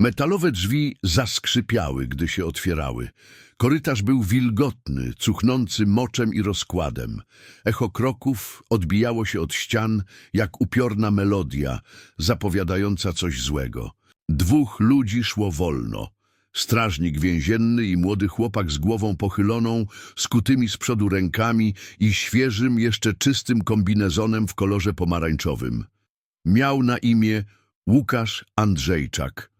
Metalowe drzwi zaskrzypiały, gdy się otwierały. Korytarz był wilgotny, cuchnący moczem i rozkładem. Echo kroków odbijało się od ścian jak upiorna melodia, zapowiadająca coś złego. Dwóch ludzi szło wolno. Strażnik więzienny i młody chłopak z głową pochyloną, skutymi z przodu rękami i świeżym, jeszcze czystym kombinezonem w kolorze pomarańczowym. Miał na imię Łukasz Andrzejczak,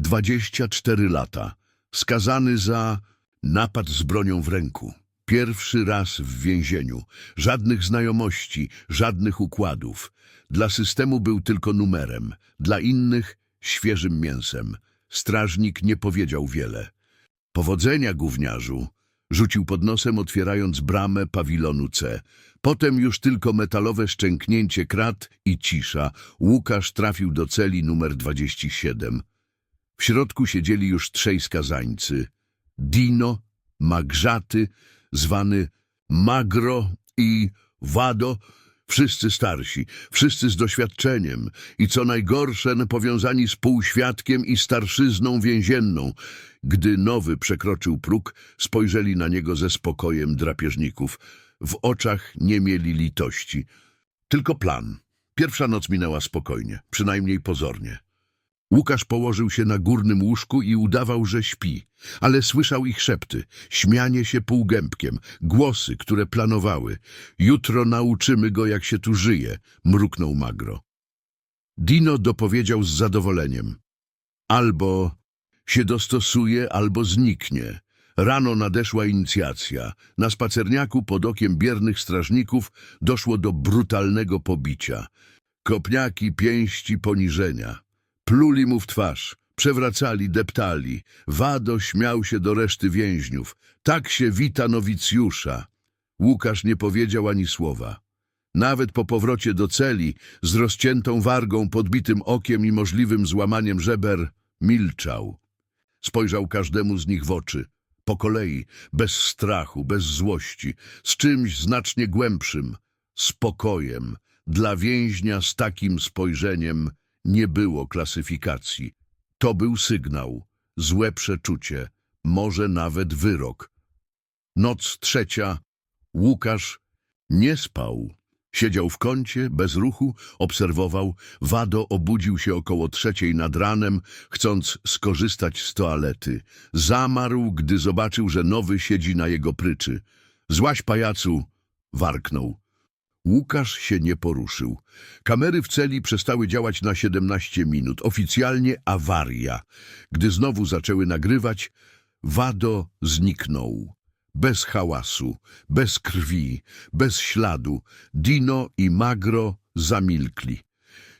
24 lata, skazany za napad z bronią w ręku. Pierwszy raz w więzieniu, żadnych znajomości, żadnych układów. Dla systemu był tylko numerem, dla innych świeżym mięsem. Strażnik nie powiedział wiele. Powodzenia, gówniarzu! Rzucił pod nosem, otwierając bramę pawilonu C. Potem już tylko metalowe szczęknięcie krat i cisza. Łukasz trafił do celi numer 27. W środku siedzieli już trzej skazańcy. Dino, Magrzaty, zwany Magro i Wado, wszyscy starsi, wszyscy z doświadczeniem i co najgorsze powiązani z półświadkiem i starszyzną więzienną. Gdy nowy przekroczył próg, spojrzeli na niego ze spokojem drapieżników. W oczach nie mieli litości. Tylko plan. Pierwsza noc minęła spokojnie, przynajmniej pozornie. Łukasz położył się na górnym łóżku i udawał, że śpi, ale słyszał ich szepty, śmianie się półgębkiem, głosy, które planowały. Jutro nauczymy go, jak się tu żyje, mruknął Magro. Dino dopowiedział z zadowoleniem. Albo się dostosuje, albo zniknie. Rano nadeszła inicjacja. Na spacerniaku pod okiem biernych strażników doszło do brutalnego pobicia. Kopniaki, pięści, poniżenia. Pluli mu w twarz, przewracali, deptali. Wado śmiał się do reszty więźniów. Tak się wita nowicjusza. Łukasz nie powiedział ani słowa. Nawet po powrocie do celi, z rozciętą wargą, podbitym okiem i możliwym złamaniem żeber, milczał. Spojrzał każdemu z nich w oczy, po kolei, bez strachu, bez złości, z czymś znacznie głębszym, spokojem. Dla więźnia z takim spojrzeniem nie było klasyfikacji. To był sygnał, złe przeczucie, może nawet wyrok. Noc trzecia, Łukasz nie spał. Siedział w kącie, bez ruchu, obserwował. Wado obudził się około trzeciej nad ranem, chcąc skorzystać z toalety. Zamarł, gdy zobaczył, że nowy siedzi na jego pryczy. Złaś pajacu! warknął. Łukasz się nie poruszył. Kamery w celi przestały działać na 17 minut. Oficjalnie awaria. Gdy znowu zaczęły nagrywać, Wado zniknął. Bez hałasu, bez krwi, bez śladu. Dino i Magro zamilkli.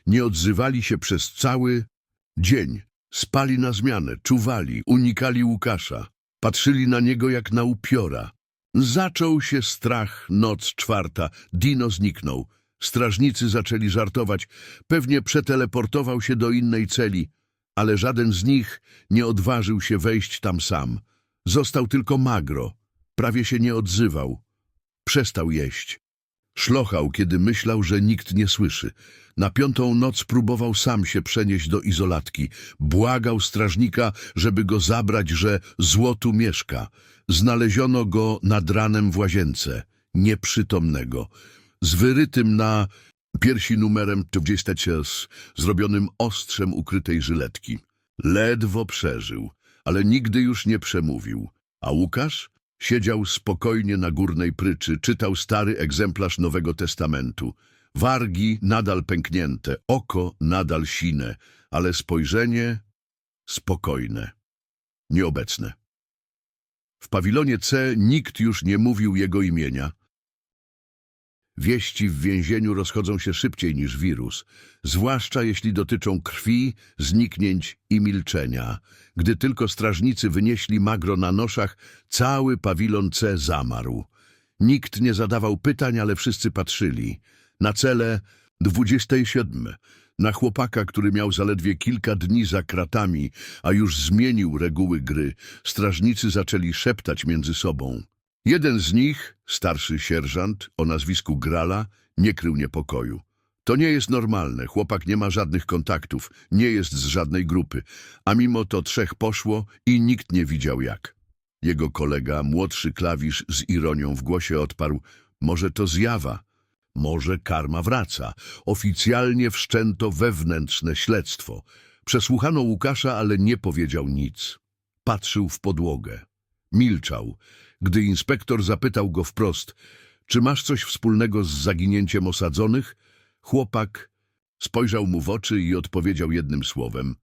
Nie odzywali się przez cały dzień. Spali na zmianę, czuwali, unikali Łukasza. Patrzyli na niego jak na upiora. Zaczął się strach, noc czwarta. Dino zniknął. Strażnicy zaczęli żartować. Pewnie przeteleportował się do innej celi, ale żaden z nich nie odważył się wejść tam sam. Został tylko Magro. Prawie się nie odzywał. Przestał jeść. Szlochał, kiedy myślał, że nikt nie słyszy. Na piątą noc próbował sam się przenieść do izolatki. Błagał strażnika, żeby go zabrać, że zło tu mieszka. Znaleziono go nad ranem w łazience, nieprzytomnego, z wyrytym na piersi numerem 26, zrobionym ostrzem ukrytej żyletki. Ledwo przeżył, ale nigdy już nie przemówił. A Łukasz? Siedział spokojnie na górnej pryczy, czytał stary egzemplarz Nowego Testamentu. Wargi nadal pęknięte, oko nadal sine, ale spojrzenie spokojne, nieobecne. W pawilonie C nikt już nie mówił jego imienia. Wieści w więzieniu rozchodzą się szybciej niż wirus, zwłaszcza jeśli dotyczą krwi, zniknięć i milczenia. Gdy tylko strażnicy wynieśli magro na noszach, cały pawilon C zamarł. Nikt nie zadawał pytań, ale wszyscy patrzyli. Na cele 27, na chłopaka, który miał zaledwie kilka dni za kratami, a już zmienił reguły gry, strażnicy zaczęli szeptać między sobą. Jeden z nich, starszy sierżant o nazwisku Grala, nie krył niepokoju. To nie jest normalne. Chłopak nie ma żadnych kontaktów, nie jest z żadnej grupy. A mimo to trzech poszło i nikt nie widział jak. Jego kolega, młodszy klawisz z ironią w głosie odparł, może to zjawa, może karma wraca. Oficjalnie wszczęto wewnętrzne śledztwo. Przesłuchano Łukasza, ale nie powiedział nic. Patrzył w podłogę. Milczał, gdy inspektor zapytał go wprost, czy masz coś wspólnego z zaginięciem osadzonych? Chłopak spojrzał mu w oczy i odpowiedział jednym słowem.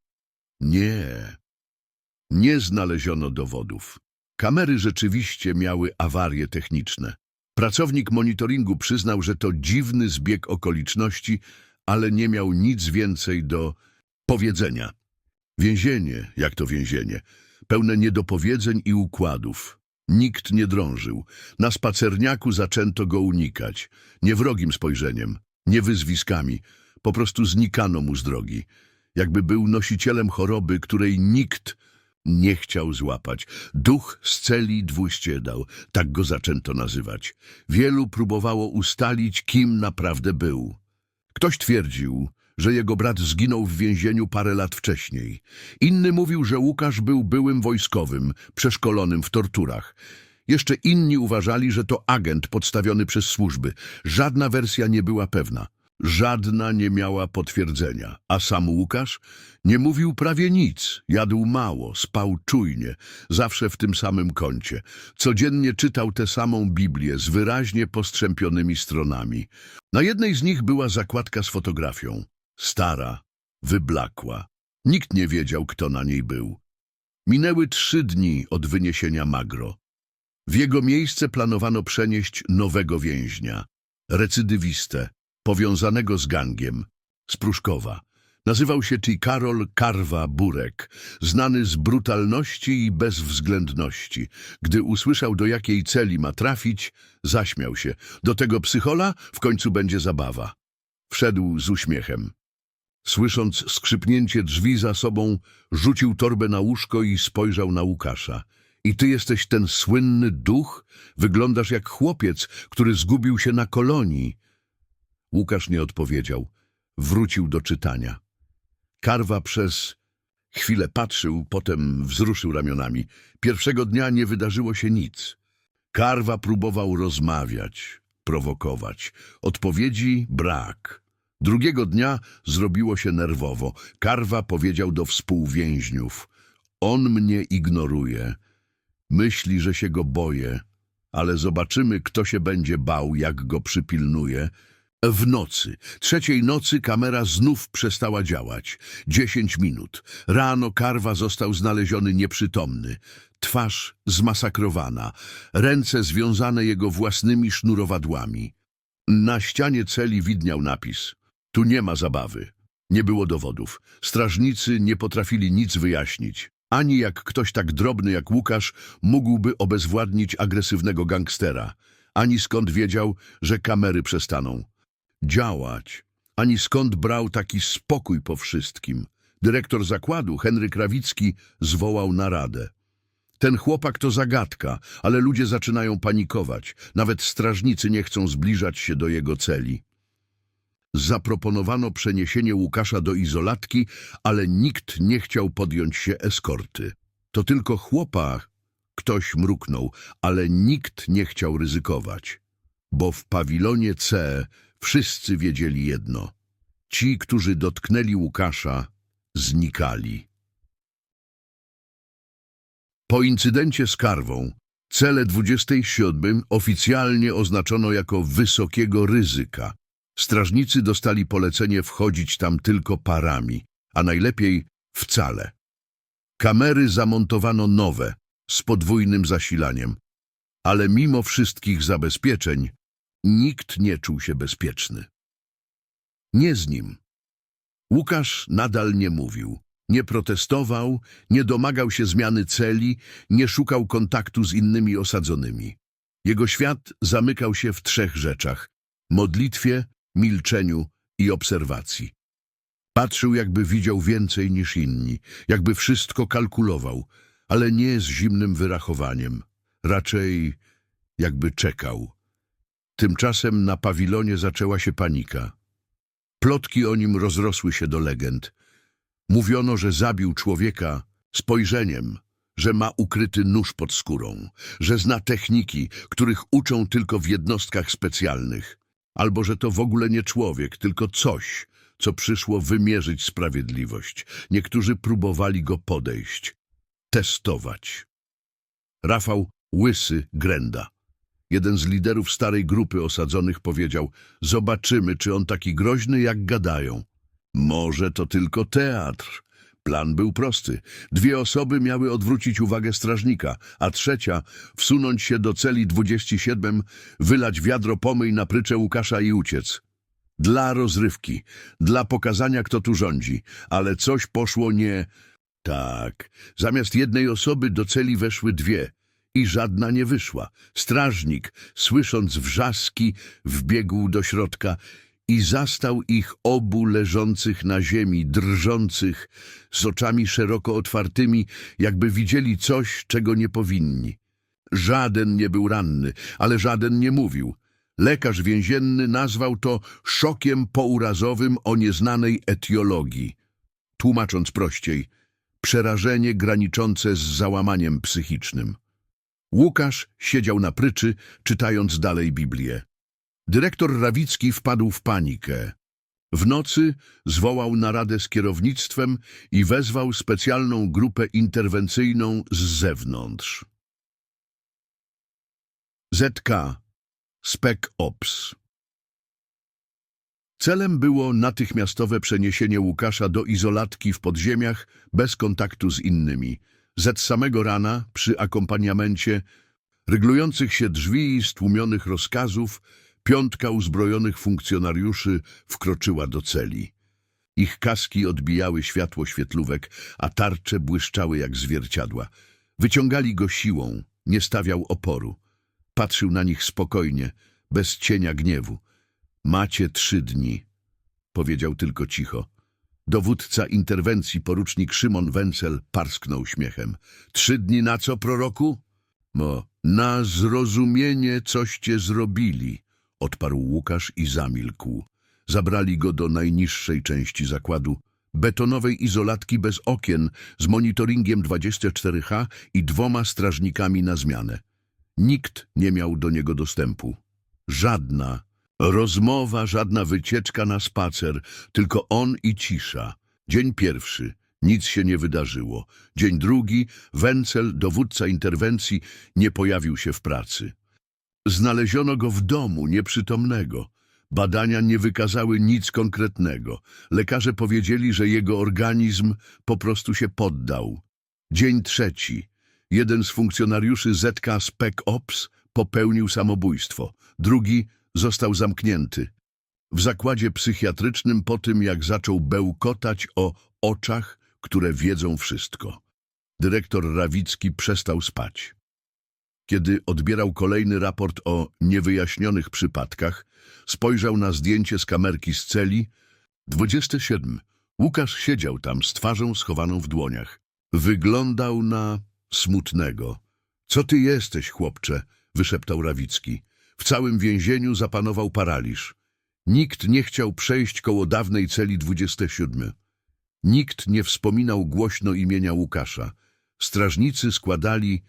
Nie. Nie znaleziono dowodów. Kamery rzeczywiście miały awarie techniczne. Pracownik monitoringu przyznał, że to dziwny zbieg okoliczności, ale nie miał nic więcej do powiedzenia. Więzienie, jak to więzienie, pełne niedopowiedzeń i układów. Nikt nie drążył. Na spacerniaku zaczęto go unikać. Nie wrogim spojrzeniem, nie wyzwiskami. Po prostu znikano mu z drogi. Jakby był nosicielem choroby, której nikt nie chciał złapać. Duch z celi dwuściedał, tak go zaczęto nazywać. Wielu próbowało ustalić, kim naprawdę był. Ktoś twierdził, że jego brat zginął w więzieniu parę lat wcześniej. Inny mówił, że Łukasz był byłym wojskowym, przeszkolonym w torturach. Jeszcze inni uważali, że to agent podstawiony przez służby. Żadna wersja nie była pewna. Żadna nie miała potwierdzenia. A sam Łukasz nie mówił prawie nic. Jadł mało, spał czujnie, zawsze w tym samym kącie. Codziennie czytał tę samą Biblię z wyraźnie postrzępionymi stronami. Na jednej z nich była zakładka z fotografią. Stara, wyblakła. Nikt nie wiedział, kto na niej był. Minęły trzy dni od wyniesienia Magro. W jego miejsce planowano przenieść nowego więźnia, recydywistę, powiązanego z gangiem, z Pruszkowa. Nazywał się T. Karol Karwa Burek, znany z brutalności i bezwzględności. Gdy usłyszał, do jakiej celi ma trafić, zaśmiał się. Do tego psychola w końcu będzie zabawa. Wszedł z uśmiechem. Słysząc skrzypnięcie drzwi za sobą, rzucił torbę na łóżko i spojrzał na Łukasza. I ty jesteś ten słynny duch? Wyglądasz jak chłopiec, który zgubił się na kolonii. Łukasz nie odpowiedział. Wrócił do czytania. Karwa przez chwilę patrzył, potem wzruszył ramionami. Pierwszego dnia nie wydarzyło się nic. Karwa próbował rozmawiać, prowokować. Odpowiedzi brak. Drugiego dnia zrobiło się nerwowo. Karwa powiedział do współwięźniów. On mnie ignoruje. Myśli, że się go boję, ale zobaczymy, kto się będzie bał, jak go przypilnuje. W nocy, trzeciej nocy kamera znów przestała działać. Dziesięć minut. Rano Karwa został znaleziony nieprzytomny. Twarz zmasakrowana, ręce związane jego własnymi sznurowadłami. Na ścianie celi widniał napis. Tu nie ma zabawy. Nie było dowodów. Strażnicy nie potrafili nic wyjaśnić. Ani jak ktoś tak drobny jak Łukasz mógłby obezwładnić agresywnego gangstera. Ani skąd wiedział, że kamery przestaną działać. Ani skąd brał taki spokój po wszystkim. Dyrektor zakładu, Henryk Rawicki, zwołał naradę. Ten chłopak to zagadka, ale ludzie zaczynają panikować. Nawet strażnicy nie chcą zbliżać się do jego celi. Zaproponowano przeniesienie Łukasza do izolatki, ale nikt nie chciał podjąć się eskorty. To tylko chłopa, ktoś mruknął, ale nikt nie chciał ryzykować. Bo w pawilonie C wszyscy wiedzieli jedno. Ci, którzy dotknęli Łukasza, znikali. Po incydencie z Karwą, cele 27 oficjalnie oznaczono jako wysokiego ryzyka. Strażnicy dostali polecenie wchodzić tam tylko parami, a najlepiej wcale. Kamery zamontowano nowe, z podwójnym zasilaniem, ale mimo wszystkich zabezpieczeń nikt nie czuł się bezpieczny. Nie z nim. Łukasz nadal nie mówił, nie protestował, nie domagał się zmiany celi, nie szukał kontaktu z innymi osadzonymi. Jego świat zamykał się w trzech rzeczach – modlitwie, milczeniu i obserwacji. Patrzył, jakby widział więcej niż inni, jakby wszystko kalkulował, ale nie z zimnym wyrachowaniem. Raczej jakby czekał. Tymczasem na pawilonie zaczęła się panika. Plotki o nim rozrosły się do legend. Mówiono, że zabił człowieka spojrzeniem, że ma ukryty nóż pod skórą, że zna techniki, których uczą tylko w jednostkach specjalnych, albo że to w ogóle nie człowiek, tylko coś, co przyszło wymierzyć sprawiedliwość. Niektórzy próbowali go podejść, testować. Rafał Łysy Grenda, jeden z liderów starej grupy osadzonych, powiedział Zobaczymy, czy on taki groźny, jak gadają. Może to tylko teatr. Plan był prosty. Dwie osoby miały odwrócić uwagę strażnika, a trzecia wsunąć się do celi 27, wylać wiadro pomyj na pryczę Łukasza i uciec. Dla rozrywki, dla pokazania, kto tu rządzi, ale coś poszło nie... Tak, zamiast jednej osoby do celi weszły dwie i żadna nie wyszła. Strażnik, słysząc wrzaski, wbiegł do środka i zastał ich obu leżących na ziemi, drżących, z oczami szeroko otwartymi, jakby widzieli coś, czego nie powinni. Żaden nie był ranny, ale żaden nie mówił. Lekarz więzienny nazwał to szokiem pourazowym o nieznanej etiologii. Tłumacząc prościej, przerażenie graniczące z załamaniem psychicznym. Łukasz siedział na pryczy, czytając dalej Biblię. Dyrektor Rawicki wpadł w panikę. W nocy zwołał naradę z kierownictwem i wezwał specjalną grupę interwencyjną z zewnątrz. ZK Spec Ops Celem było natychmiastowe przeniesienie Łukasza do izolatki w podziemiach bez kontaktu z innymi. Z samego rana, przy akompaniamencie ryglujących się drzwi i stłumionych rozkazów, piątka uzbrojonych funkcjonariuszy wkroczyła do celi. Ich kaski odbijały światło świetlówek, a tarcze błyszczały jak zwierciadła. Wyciągali go siłą, nie stawiał oporu. Patrzył na nich spokojnie, bez cienia gniewu. Macie trzy dni, powiedział tylko cicho. Dowódca interwencji, porucznik Szymon Wencel, parsknął śmiechem. Trzy dni na co, proroku? No, na zrozumienie, coście zrobili, odparł Łukasz i zamilkł. Zabrali go do najniższej części zakładu, betonowej izolatki bez okien, z monitoringiem 24H i dwoma strażnikami na zmianę. Nikt nie miał do niego dostępu. Żadna rozmowa, żadna wycieczka na spacer, tylko on i cisza. Dzień pierwszy. Nic się nie wydarzyło. Dzień drugi. Wencel, dowódca interwencji, nie pojawił się w pracy. Znaleziono go w domu, nieprzytomnego. Badania nie wykazały nic konkretnego. Lekarze powiedzieli, że jego organizm po prostu się poddał. Dzień trzeci. Jeden z funkcjonariuszy ZK Spec Ops popełnił samobójstwo. Drugi został zamknięty. W zakładzie psychiatrycznym po tym, jak zaczął bełkotać o oczach, które wiedzą wszystko. Dyrektor Rawicki przestał spać. Kiedy odbierał kolejny raport o niewyjaśnionych przypadkach, spojrzał na zdjęcie z kamerki z celi. 27. Łukasz siedział tam z twarzą schowaną w dłoniach. Wyglądał na smutnego. Co ty jesteś, chłopcze? wyszeptał Rawicki. W całym więzieniu zapanował paraliż. Nikt nie chciał przejść koło dawnej celi 27. Nikt nie wspominał głośno imienia Łukasza. Strażnicy składali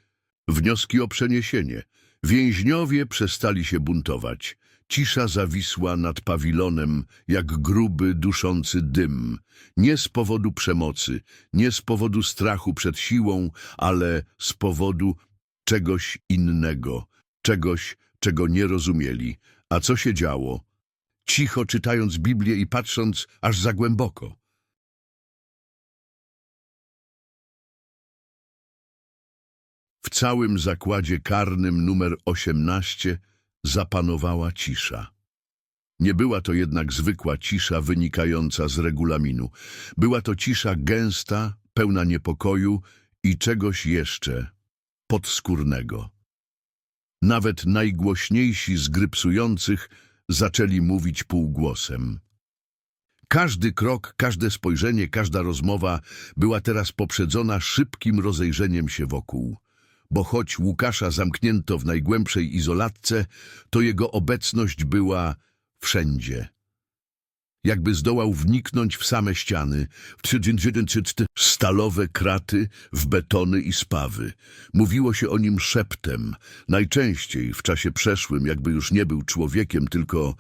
wnioski o przeniesienie. Więźniowie przestali się buntować. Cisza zawisła nad pawilonem, jak gruby, duszący dym. Nie z powodu przemocy, nie z powodu strachu przed siłą, ale z powodu czegoś innego, czegoś, czego nie rozumieli. A co się działo? Cicho czytając Biblię i patrząc aż za głęboko. W całym zakładzie karnym numer 18 zapanowała cisza. Nie była to jednak zwykła cisza wynikająca z regulaminu. Była to cisza gęsta, pełna niepokoju i czegoś jeszcze podskórnego. Nawet najgłośniejsi z grypsujących zaczęli mówić półgłosem. Każdy krok, każde spojrzenie, każda rozmowa była teraz poprzedzona szybkim rozejrzeniem się wokół. Bo choć Łukasza zamknięto w najgłębszej izolatce, to jego obecność była wszędzie. Jakby zdołał wniknąć w same ściany, w stalowe kraty, w betony i spawy. Mówiło się o nim szeptem, najczęściej w czasie przeszłym, jakby już nie był człowiekiem, tylko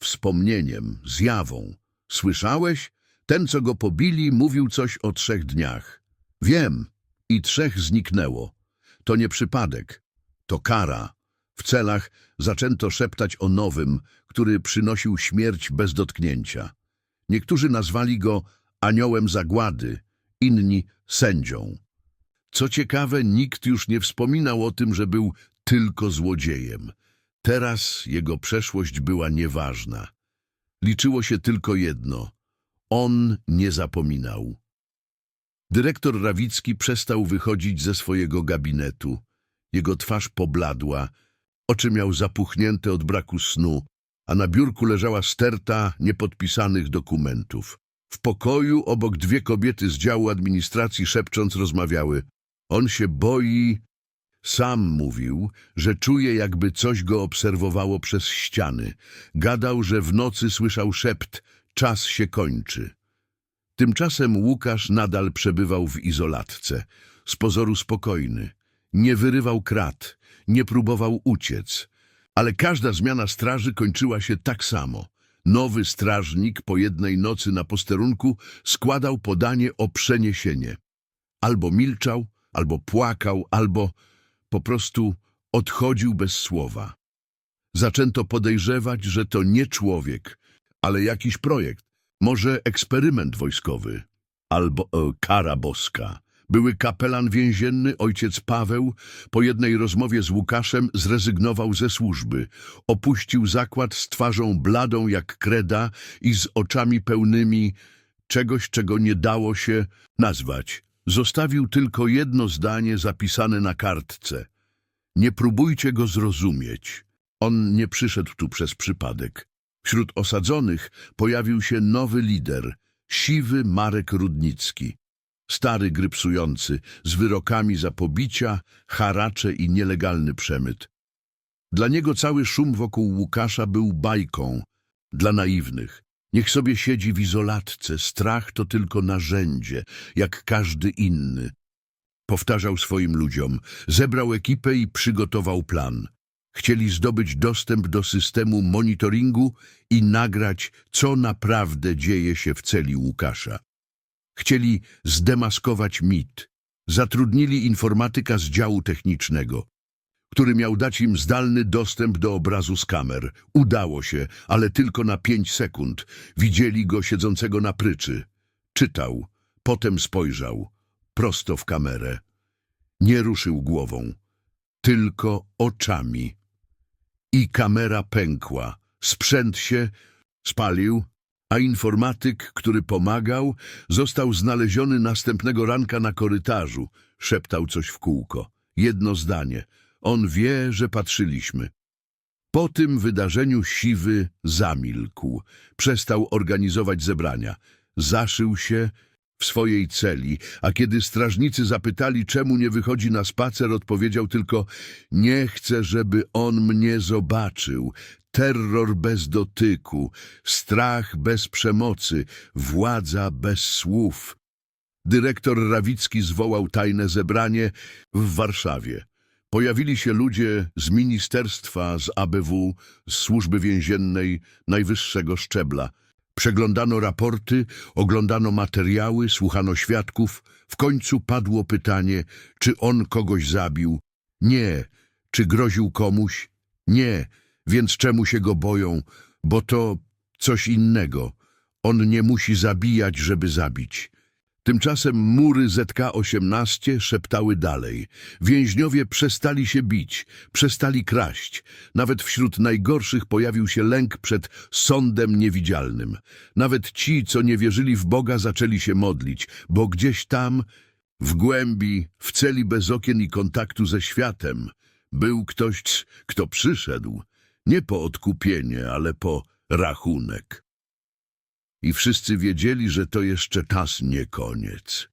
wspomnieniem, zjawą. Słyszałeś? Ten, co go pobili, mówił coś o trzech dniach. Wiem. I trzech zniknęło. To nie przypadek. To kara. W celach zaczęto szeptać o nowym, który przynosił śmierć bez dotknięcia. Niektórzy nazwali go aniołem zagłady, inni sędzią. Co ciekawe, nikt już nie wspominał o tym, że był tylko złodziejem. Teraz jego przeszłość była nieważna. Liczyło się tylko jedno. On nie zapominał. Dyrektor Rawicki przestał wychodzić ze swojego gabinetu. Jego twarz pobladła, oczy miał zapuchnięte od braku snu, a na biurku leżała sterta niepodpisanych dokumentów. W pokoju obok dwie kobiety z działu administracji szepcząc rozmawiały. On się boi. Sam mówił, że czuje jakby coś go obserwowało przez ściany. Gadał, że w nocy słyszał szept, czas się kończy. Tymczasem Łukasz nadal przebywał w izolatce, z pozoru spokojny. Nie wyrywał krat, nie próbował uciec. Ale każda zmiana straży kończyła się tak samo. Nowy strażnik po jednej nocy na posterunku składał podanie o przeniesienie. Albo milczał, albo płakał, albo po prostu odchodził bez słowa. Zaczęto podejrzewać, że to nie człowiek, ale jakiś projekt, może eksperyment wojskowy, albo e, kara boska. Były kapelan więzienny, ojciec Paweł, po jednej rozmowie z Łukaszem zrezygnował ze służby. Opuścił zakład z twarzą bladą jak kreda i z oczami pełnymi czegoś, czego nie dało się nazwać. Zostawił tylko jedno zdanie zapisane na kartce. Nie próbujcie go zrozumieć. On nie przyszedł tu przez przypadek. Wśród osadzonych pojawił się nowy lider, siwy Marek Rudnicki. Stary grypsujący, z wyrokami za pobicia, haracze i nielegalny przemyt. Dla niego cały szum wokół Łukasza był bajką, dla naiwnych. Niech sobie siedzi w izolatce, strach to tylko narzędzie, jak każdy inny. Powtarzał swoim ludziom, zebrał ekipę i przygotował plan. Chcieli zdobyć dostęp do systemu monitoringu i nagrać, co naprawdę dzieje się w celi Łukasza. Chcieli zdemaskować mit. Zatrudnili informatyka z działu technicznego, który miał dać im zdalny dostęp do obrazu z kamer. Udało się, ale tylko na pięć sekund. Widzieli go siedzącego na pryczy. Czytał, potem spojrzał, prosto w kamerę. Nie ruszył głową, tylko oczami. I kamera pękła, sprzęt się spalił, a informatyk, który pomagał, został znaleziony następnego ranka na korytarzu. Szeptał coś w kółko. Jedno zdanie. On wie, że patrzyliśmy. Po tym wydarzeniu siwy zamilkł. Przestał organizować zebrania. Zaszył się w swojej celi, a kiedy strażnicy zapytali, czemu nie wychodzi na spacer, odpowiedział tylko nie chcę, żeby on mnie zobaczył. Terror bez dotyku, strach bez przemocy, władza bez słów. Dyrektor Rawicki zwołał tajne zebranie w Warszawie. Pojawili się ludzie z ministerstwa, z ABW, z służby więziennej najwyższego szczebla. Przeglądano raporty, oglądano materiały, słuchano świadków. W końcu padło pytanie, czy on kogoś zabił. Nie. Czy groził komuś? Nie. Więc czemu się go boją? Bo to coś innego. On nie musi zabijać, żeby zabić. Tymczasem mury ZK-18 szeptały dalej. Więźniowie przestali się bić, przestali kraść. Nawet wśród najgorszych pojawił się lęk przed sądem niewidzialnym. Nawet ci, co nie wierzyli w Boga, zaczęli się modlić, bo gdzieś tam, w głębi, w celi bez okien i kontaktu ze światem, był ktoś, kto przyszedł, nie po odkupienie, ale po rachunek. I wszyscy wiedzieli, że to jeszcze czas nie koniec.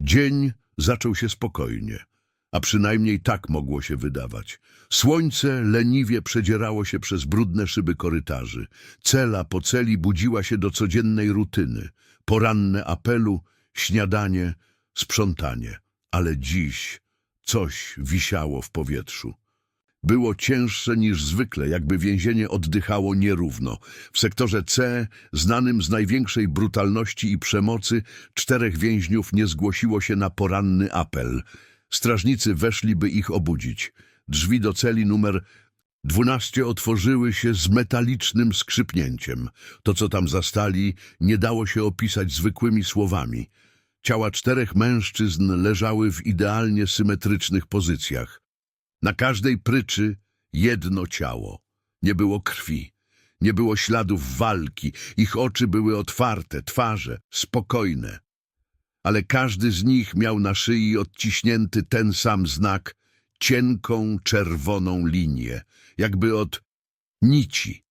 Dzień zaczął się spokojnie, a przynajmniej tak mogło się wydawać. Słońce leniwie przedzierało się przez brudne szyby korytarzy. Cela po celi budziła się do codziennej rutyny. Poranne apelu, śniadanie, sprzątanie. Ale dziś coś wisiało w powietrzu. Było cięższe niż zwykle, jakby więzienie oddychało nierówno. W sektorze C, znanym z największej brutalności i przemocy, czterech więźniów nie zgłosiło się na poranny apel. Strażnicy weszli, by ich obudzić. Drzwi do celi numer 12 otworzyły się z metalicznym skrzypnięciem. To, co tam zastali, nie dało się opisać zwykłymi słowami. Ciała czterech mężczyzn leżały w idealnie symetrycznych pozycjach. Na każdej pryczy jedno ciało. Nie było krwi, nie było śladów walki, ich oczy były otwarte, twarze spokojne. Ale każdy z nich miał na szyi odciśnięty ten sam znak, cienką, czerwoną linię, jakby od nici.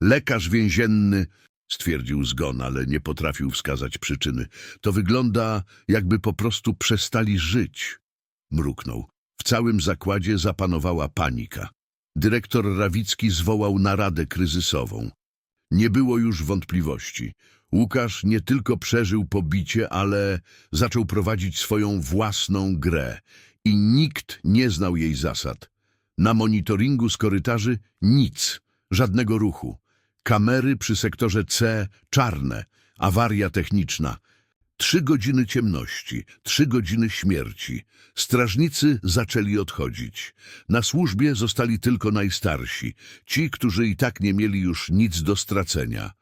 Lekarz więzienny stwierdził zgon, ale nie potrafił wskazać przyczyny. To wygląda, jakby po prostu przestali żyć, mruknął. W całym zakładzie zapanowała panika. Dyrektor Rawicki zwołał naradę kryzysową. Nie było już wątpliwości. Łukasz nie tylko przeżył pobicie, ale zaczął prowadzić swoją własną grę i nikt nie znał jej zasad. Na monitoringu z korytarzy nic, żadnego ruchu. Kamery przy sektorze C czarne, awaria techniczna. Trzy godziny ciemności, trzy godziny śmierci. Strażnicy zaczęli odchodzić. Na służbie zostali tylko najstarsi, ci, którzy i tak nie mieli już nic do stracenia.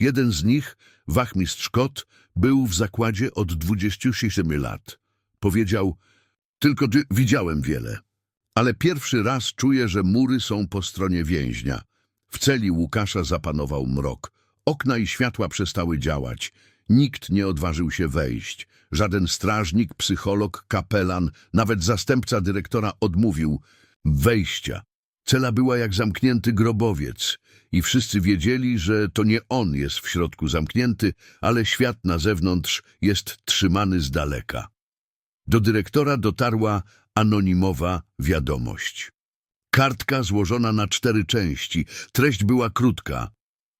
Jeden z nich, wachmistrz Kot, był w zakładzie od 27 lat. Powiedział, tylko ty, widziałem wiele, ale pierwszy raz czuję, że mury są po stronie więźnia. W celi Łukasza zapanował mrok. Okna i światła przestały działać. Nikt nie odważył się wejść. Żaden strażnik, psycholog, kapelan, nawet zastępca dyrektora odmówił wejścia. Cela była jak zamknięty grobowiec i wszyscy wiedzieli, że to nie on jest w środku zamknięty, ale świat na zewnątrz jest trzymany z daleka. Do dyrektora dotarła anonimowa wiadomość. Kartka złożona na cztery części. Treść była krótka.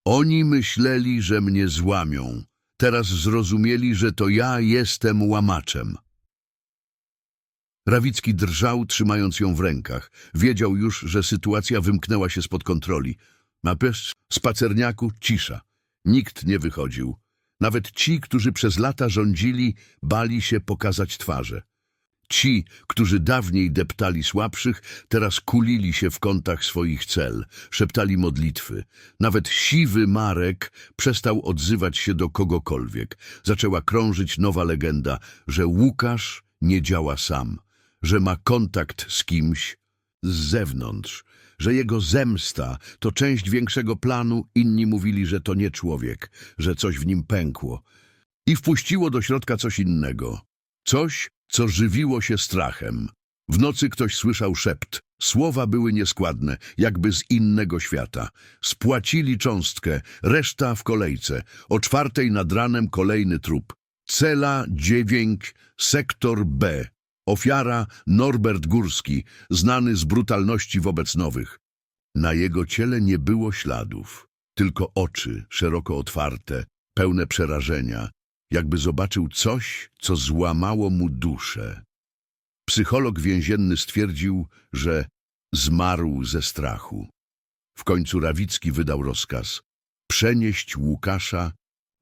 Oni myśleli, że mnie złamią. Teraz zrozumieli, że to ja jestem łamaczem. Rawicki drżał, trzymając ją w rękach. Wiedział już, że sytuacja wymknęła się spod kontroli. Na spacerniaku cisza. Nikt nie wychodził. Nawet ci, którzy przez lata rządzili, bali się pokazać twarze. Ci, którzy dawniej deptali słabszych, teraz kulili się w kątach swoich cel, szeptali modlitwy. Nawet siwy Marek przestał odzywać się do kogokolwiek. Zaczęła krążyć nowa legenda, że Łukasz nie działa sam, że ma kontakt z kimś z zewnątrz, że jego zemsta to część większego planu, inni mówili, że to nie człowiek, że coś w nim pękło. I wpuściło do środka coś innego. Coś, co żywiło się strachem. W nocy ktoś słyszał szept. Słowa były nieskładne, jakby z innego świata. Spłacili cząstkę, reszta w kolejce. O czwartej nad ranem kolejny trup. Cela dziewięć, sektor B. Ofiara Norbert Górski, znany z brutalności wobec nowych. Na jego ciele nie było śladów, tylko oczy szeroko otwarte, pełne przerażenia, jakby zobaczył coś, co złamało mu duszę. Psycholog więzienny stwierdził, że zmarł ze strachu. W końcu Rawicki wydał rozkaz przenieść Łukasza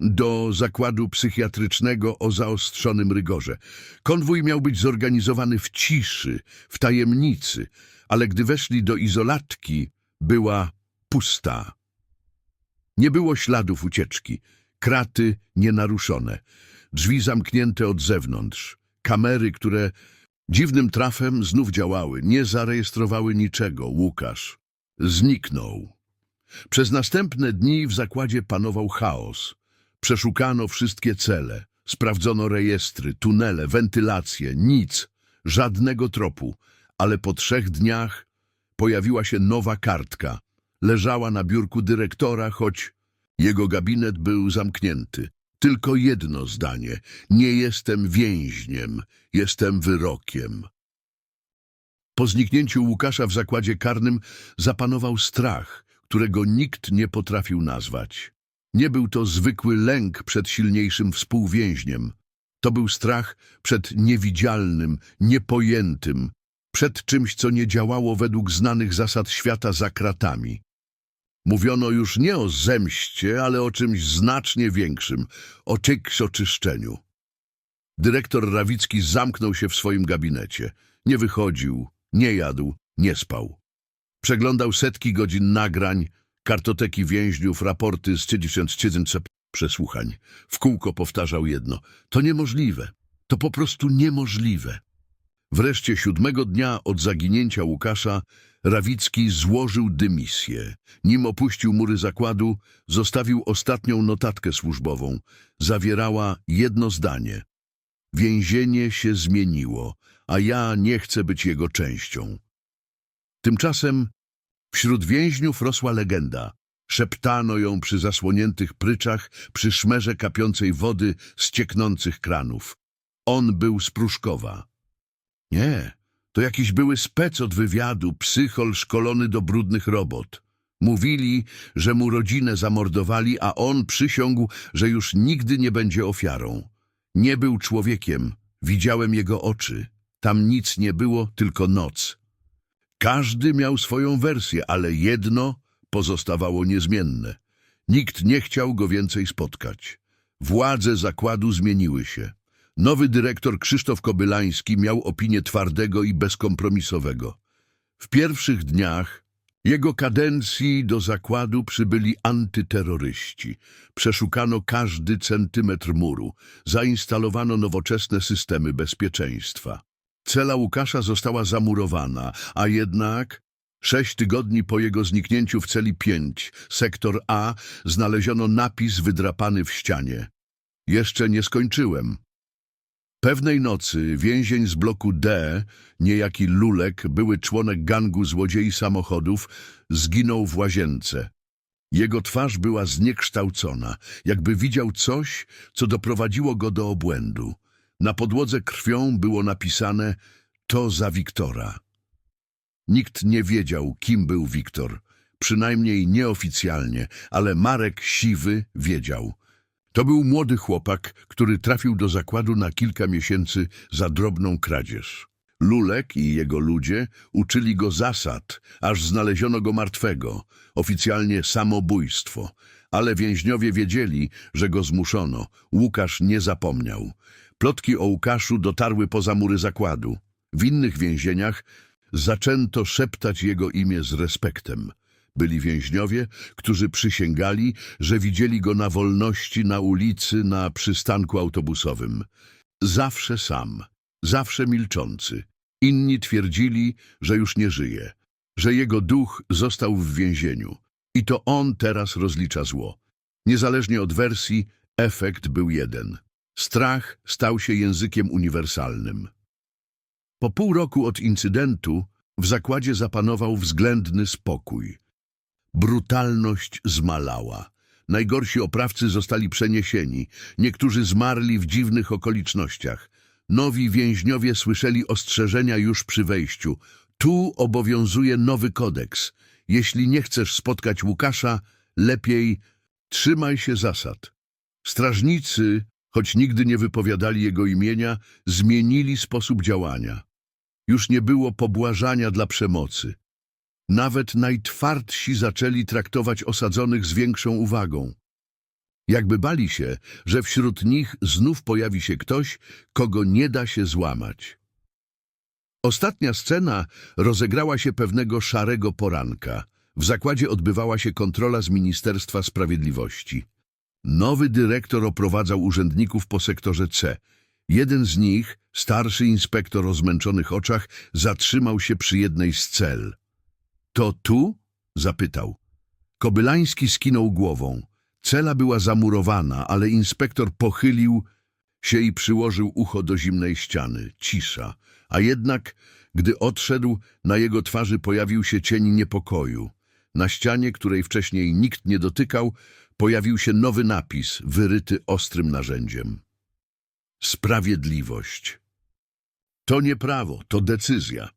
do zakładu psychiatrycznego o zaostrzonym rygorze. Konwój miał być zorganizowany w ciszy, w tajemnicy, ale gdy weszli do izolatki, była pusta. Nie było śladów ucieczki, kraty nienaruszone, drzwi zamknięte od zewnątrz, kamery, które dziwnym trafem znów działały, nie zarejestrowały niczego. Łukasz zniknął. Przez następne dni w zakładzie panował chaos. Przeszukano wszystkie cele, sprawdzono rejestry, tunele, wentylacje, nic, żadnego tropu, ale po trzech dniach pojawiła się nowa kartka. Leżała na biurku dyrektora, choć jego gabinet był zamknięty. Tylko jedno zdanie. Nie jestem więźniem, jestem wyrokiem. Po zniknięciu Łukasza w zakładzie karnym zapanował strach, którego nikt nie potrafił nazwać. Nie był to zwykły lęk przed silniejszym współwięźniem. To był strach przed niewidzialnym, niepojętym, przed czymś, co nie działało według znanych zasad świata za kratami. Mówiono już nie o zemście, ale o czymś znacznie większym, o czyks oczyszczeniu. Dyrektor Rawicki zamknął się w swoim gabinecie. Nie wychodził, nie jadł, nie spał. Przeglądał setki godzin nagrań, kartoteki więźniów, raporty z 1000 przesłuchań. W kółko powtarzał jedno. To niemożliwe. To po prostu niemożliwe. Wreszcie siódmego dnia od zaginięcia Łukasza Rawicki złożył dymisję. Nim opuścił mury zakładu, zostawił ostatnią notatkę służbową. Zawierała jedno zdanie. Więzienie się zmieniło, a ja nie chcę być jego częścią. Tymczasem wśród więźniów rosła legenda. Szeptano ją przy zasłoniętych pryczach, przy szmerze kapiącej wody z cieknących kranów. On był z Pruszkowa. Nie, to jakiś były spec od wywiadu, psychol szkolony do brudnych robot. Mówili, że mu rodzinę zamordowali, a on przysiągł, że już nigdy nie będzie ofiarą. Nie był człowiekiem, widziałem jego oczy. Tam nic nie było, tylko noc. Każdy miał swoją wersję, ale jedno pozostawało niezmienne. Nikt nie chciał go więcej spotkać. Władze zakładu zmieniły się. Nowy dyrektor Krzysztof Kobylański miał opinię twardego i bezkompromisowego. W pierwszych dniach jego kadencji do zakładu przybyli antyterroryści. Przeszukano każdy centymetr muru. Zainstalowano nowoczesne systemy bezpieczeństwa. Cela Łukasza została zamurowana, a jednak sześć tygodni po jego zniknięciu w celi 5, sektor A, znaleziono napis wydrapany w ścianie. Jeszcze nie skończyłem. Pewnej nocy więzień z bloku D, niejaki Lulek, były członek gangu złodziei samochodów, zginął w łazience. Jego twarz była zniekształcona, jakby widział coś, co doprowadziło go do obłędu. Na podłodze krwią było napisane to za Wiktora. Nikt nie wiedział, kim był Wiktor, przynajmniej nieoficjalnie, ale Marek Siwy wiedział. To był młody chłopak, który trafił do zakładu na kilka miesięcy za drobną kradzież. Lulek i jego ludzie uczyli go zasad, aż znaleziono go martwego, oficjalnie samobójstwo. Ale więźniowie wiedzieli, że go zmuszono. Łukasz nie zapomniał. Plotki o Łukaszu dotarły poza mury zakładu. W innych więzieniach zaczęto szeptać jego imię z respektem. Byli więźniowie, którzy przysięgali, że widzieli go na wolności, na ulicy, na przystanku autobusowym. Zawsze sam, zawsze milczący. Inni twierdzili, że już nie żyje, że jego duch został w więzieniu. I to on teraz rozlicza zło. Niezależnie od wersji, efekt był jeden. Strach stał się językiem uniwersalnym. Po pół roku od incydentu w zakładzie zapanował względny spokój. Brutalność zmalała. Najgorsi oprawcy zostali przeniesieni. Niektórzy zmarli w dziwnych okolicznościach. Nowi więźniowie słyszeli ostrzeżenia już przy wejściu. Tu obowiązuje nowy kodeks. Jeśli nie chcesz spotkać Łukasza, lepiej trzymaj się zasad. Strażnicy, choć nigdy nie wypowiadali jego imienia, zmienili sposób działania. Już nie było pobłażania dla przemocy. Nawet najtwardsi zaczęli traktować osadzonych z większą uwagą. Jakby bali się, że wśród nich znów pojawi się ktoś, kogo nie da się złamać. Ostatnia scena rozegrała się pewnego szarego poranka. W zakładzie odbywała się kontrola z Ministerstwa Sprawiedliwości. Nowy dyrektor oprowadzał urzędników po sektorze C. Jeden z nich, starszy inspektor o zmęczonych oczach, zatrzymał się przy jednej z cel. To tu? zapytał. Kobylański skinął głową. Cela była zamurowana, ale inspektor pochylił się i przyłożył ucho do zimnej ściany. Cisza. A jednak, gdy odszedł, na jego twarzy pojawił się cień niepokoju. Na ścianie, której wcześniej nikt nie dotykał, pojawił się nowy napis, wyryty ostrym narzędziem. Sprawiedliwość. To nie prawo, to decyzja.